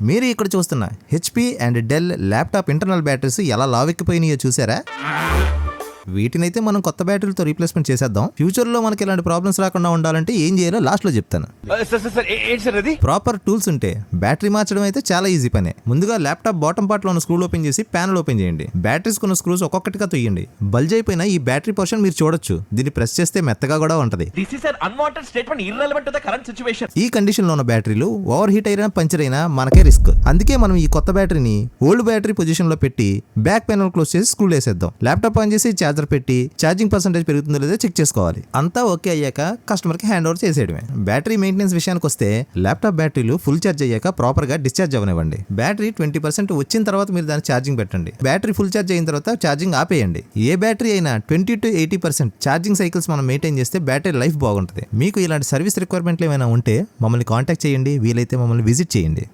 మీరు ఇక్కడ చూస్తున్న HP and Dell laptop internal batteries ఎలా లావెక్కిపోయినాయో చూసారా? వీటినైతే మనం కొత్త బ్యాటరీలతో రీప్లేస్మెంట్ చేసేద్దాం. ఫ్యూచర్లో మనకి ఇలాంటి ప్రాబ్లమ్స్ రాకుండా ఉండాలంటే ఏం చేయాలో లాస్ట్లో చెప్తాను ప్రాపర్ టూల్స్ ఉంటే బ్యాటరీ మార్చడం అయితే చాలా ఈజీ పనే. ముందుగా ల్యాప్టాప్ బాటమ్ పార్ట్లో ఉన్న స్క్రూలు ఓపెన్ చేసి ప్యానల్ ఓపెన్ చేయండి. బ్యాటరీస్ కొన్న స్క్రూస్ ఒక్కొక్కటిగా తొయ్యండి. బల్జ్ అయిపోయిన ఈ బ్యాటరీ పోర్షన్ మీరు చూడొచ్చు. దీన్ని ప్రెస్ చేస్తే మెత్తగా కూడా ఉంటది. ఈ కండిషన్లో ఉన్న బ్యాటరీలు ఓవర్ హీట్ అయినా పంచర్ అయినా మనకే రిస్క్. అందుకే మనం ఈ కొత్త బ్యాటరీని ఓల్డ్ బ్యాటరీ పొజిషన్లో పెట్టి బ్యాక్ ప్యానల్ క్లోజ్ చేసి స్క్రూ వేసేద్దాం. ల్యాప్టాప్ ఆన్ చేసి ఛార్జర్ పెట్టి ఛార్జింగ్ పర్సెంటేజ్ పెరుగుతుందో లేదో చెక్ చేసుకోవాలి. అంతా ఓకే అయ్యాక కస్టమర్కి హ్యాండ్ ఓవర్ చేసేయడమే. బ్యాటరీ మెయింటెనెన్స్ విషయానికి వస్తే ల్యాప్టాప్ బ్యాటరీలు ఫుల్ ఛార్జ్ అయ్యాక ప్రాపర్గా డిశ్చార్జ్ అవ్వనివ్వండి. బ్యాటరీ ట్వంటీ పర్సెంట్ వచ్చిన తర్వాత మీరు దాన్ని ఛార్జింగ్ పెట్టండి. బ్యాటరీ ఫుల్ ఛార్జ్ అయిన తర్వాత ఛార్జింగ్ ఆపేయండి. ఏ బ్యాటరీ అయినా twenty to eighty percent charging cycles మనం మెయింటైన్ చేస్తే బ్యాటరీ లైఫ్ బాగుంటుంది. మీకు ఇలాంటి సర్వీస్ రిక్వైర్మెంట్లు ఏమైనా ఉంటే మమ్మల్ని కాంటాక్ట్ చేయండి. వీలైతే మమ్మల్ని విజిట్ చేయండి.